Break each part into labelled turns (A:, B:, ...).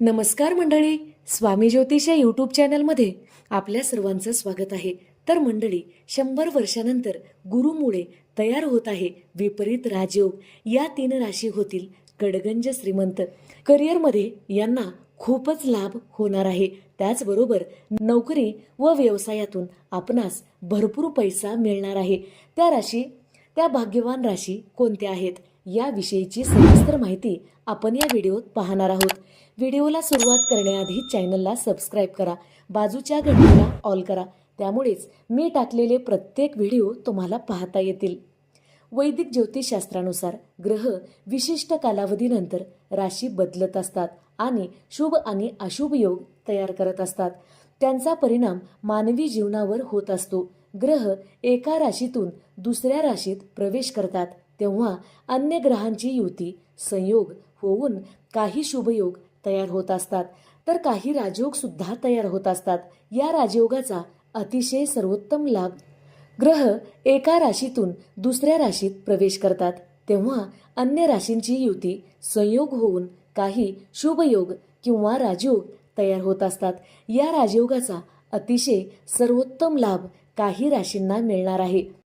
A: नमस्कार मंडळी स्वामी ज्योतिष या यूट्यूब चॅनलमध्ये आपल्या सर्वांचं स्वागत आहे. तर मंडळी शंभर वर्षानंतर गुरुमुळे तयार होत आहे विपरीत राजयोग. या तीन राशी होतील कडगंज श्रीमंत. करिअरमध्ये यांना खूपच लाभ होणार आहे. त्याचबरोबर नोकरी व व्यवसायातून आपणास भरपूर पैसा मिळणार आहे. त्या राशी त्या भाग्यवान राशी कोणत्या आहेत? याविषयीची सविस्तर माहिती आपण या व्हिडिओत पाहणार आहोत. व्हिडिओला सुरुवात करण्याआधी चॅनलला सबस्क्राईब करा बाजूच्या घंटीला ऑल करा त्यामुळेच मी टाकलेले प्रत्येक व्हिडिओ तुम्हाला पाहता येतील. वैदिक ज्योतिषशास्त्रानुसार ग्रह विशिष्ट कालावधीनंतर राशी बदलत असतात आणि शुभ आणि अशुभ योग तयार करत असतात. त्यांचा परिणाम मानवी जीवनावर होत असतो. ग्रह एका राशीतून दुसऱ्या राशीत प्रवेश करतात. तेव्हा अन्य ग्रहांची युती संयोग होऊन काही शुभयोग तयार होत असतात. तर काही राजयोग सुद्धा तयार होत असतात. या राजयोगाचा अतिशय सर्वोत्तम लाभ. ग्रह एका राशीतून दुसऱ्या राशीत प्रवेश करतात. तेव्हा अन्य राशींची युती संयोग होऊन काही शुभयोग किंवा राजयोग तयार होत असतात. या राजयोगाचा अतिशय सर्वोत्तम लाभ काही राशींना मिळणार आहे.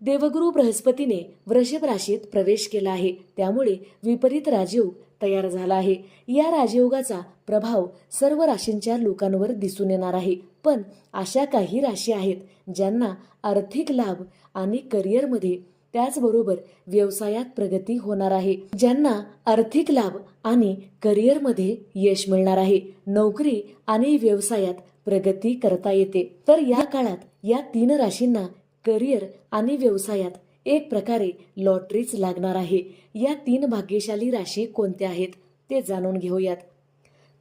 A: देवगुरु बृहस्पतीने वृषभ राशीत प्रवेश केला आहे. त्यामुळे विपरीत राजयोग तयार झाला आहे. या राजयोगाचा प्रभाव सर्व राशींच्या लोकांवर दिसून येणार आहे. पण अशा काही राशी आहेत ज्यांना आर्थिक लाभ आणि करिअरमध्ये त्याचबरोबर व्यवसायात प्रगती होणार आहे. ज्यांना आर्थिक लाभ आणि करिअरमध्ये यश मिळणार आहे. नोकरी आणि व्यवसायात प्रगती करता येते. तर या काळात या तीन राशींना करिअर आणि व्यवसायात एक प्रकारे लॉटरीच लागणार आहे. या तीन भाग्यशाली राशी कोणत्या आहेत ते जाणून घेऊयात.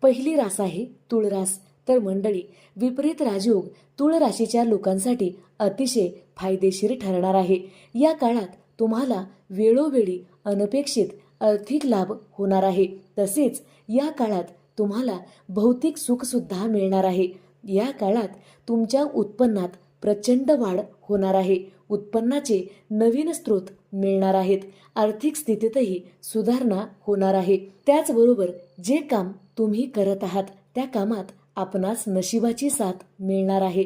A: पहिली रास आहे तुळ रास तर मंडळी विपरीत राजयोग तुळ राशीच्या लोकांसाठी अतिशय फायदेशीर ठरणार आहे. या काळात तुम्हाला वेळोवेळी अनपेक्षित आर्थिक लाभ होणार आहे. तसेच या काळात तुम्हाला भौतिक सुखसुद्धा मिळणार आहे. या काळात तुमच्या उत्पन्नात प्रचंड वाढ होणार आहे. उत्पन्नाचे नवीन स्रोत मिळणार आहेत. आर्थिक स्थितीतही सुधारणा होणार आहे. त्याचबरोबर जे काम तुम्ही करत आहात त्या कामात आपणास नशिबाची साथ मिळणार आहे.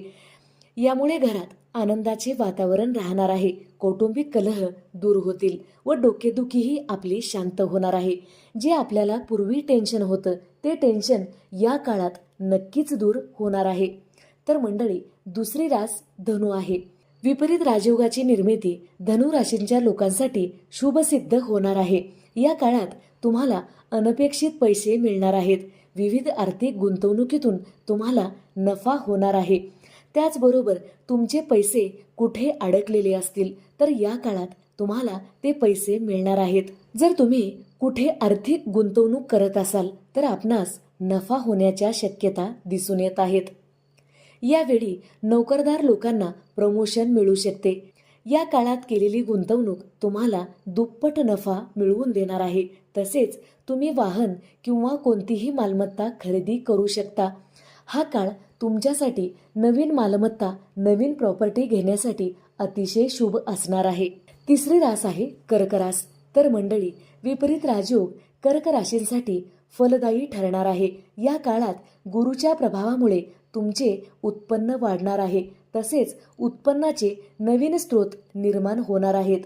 A: यामुळे घरात आनंदाचे वातावरण राहणार आहे. कौटुंबिक कलह दूर होतील व डोकेदुखीही आपली शांत होणार आहे. जे आपल्याला पूर्वी टेन्शन होतं ते टेन्शन या काळात नक्कीच दूर होणार आहे. तर मंडळी दुसरी रास धनु आहे. विपरीत राजयोगाची निर्मिती धनु राशींच्या लोकांसाठी शुभसिद्ध होणार आहे. या काळात तुम्हाला अनपेक्षित पैसे मिळणार आहेत. विविध आर्थिक गुंतवणुकीतून तुम्हाला नफा होणार आहे. त्याचबरोबर तुमचे पैसे कुठे अडकलेले असतील तर या काळात तुम्हाला ते पैसे मिळणार आहेत. जर तुम्ही कुठे आर्थिक गुंतवणूक करत असाल तर आपणास नफा होण्याच्या शक्यता दिसून येत आहेत. यावेळी नोकरदार लोकांना प्रमोशन मिळू शकते. या काळात केलेली गुंतवणूक तुम्हाला दुप्पट नफा मिळवून देणार आहे. तसेच तुम्ही वाहन किंवा कोणतीही मालमत्ता खरेदी करू शकता. हा काळ तुमच्यासाठी नवीन मालमत्ता नवीन प्रॉपर्टी घेण्यासाठी अतिशय शुभ असणार आहे. तिसरी रास आहे कर्करास. तर मंडळी विपरीत राजयोग कर्क राशींसाठी फलदायी ठरणार आहे. या काळात गुरुच्या प्रभावामुळे तुमचे उत्पन्न वाढणार आहे. तसेच उत्पन्नाचे नवीन स्रोत निर्माण होणार आहेत.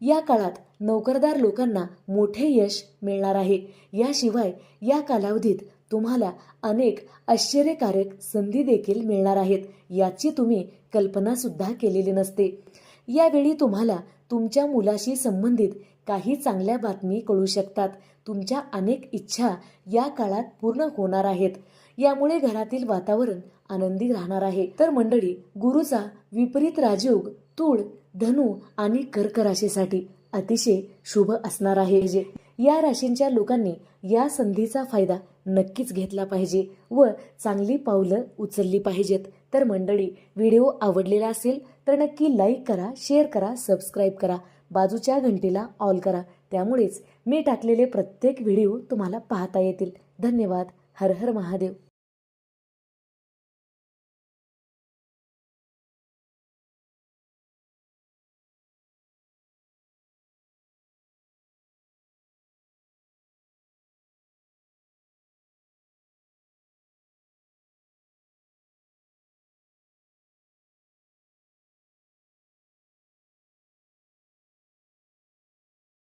A: या काळात नोकरदार लोकांना मोठे यश मिळणार आहे. याशिवाय या कालावधीत तुम्हाला अनेक आश्चर्यकारक संधी देखील मिळणार आहेत. याची तुम्ही कल्पना सुद्धा केलेली नसते. यावेळी तुम्हाला तुमच्या मुलाशी संबंधित काही चांगल्या बातमी कळू शकतात. तुमच्या अनेक इच्छा या काळात पूर्ण होणार आहेत. यामुळे घरातील वातावरण आनंदी राहणार आहे. तर मंडळी गुरुचा विपरीत राजयोग तूळ धनु आणि कर्क राशीसाठी अतिशय शुभ असणार आहे. जे या राशींच्या लोकांनी या संधीचा फायदा नक्कीच घेतला पाहिजे व चांगली पावलं उचलली पाहिजेत. तर मंडळी व्हिडिओ आवडलेला असेल तर नक्की लाईक करा शेअर करा सबस्क्राईब करा बाजूच्या घंटीला ऑल करा. त्यामुळेच मी टाकलेले प्रत्येक व्हिडिओ तुम्हाला पाहता येतील. धन्यवाद. हर हर महादेव.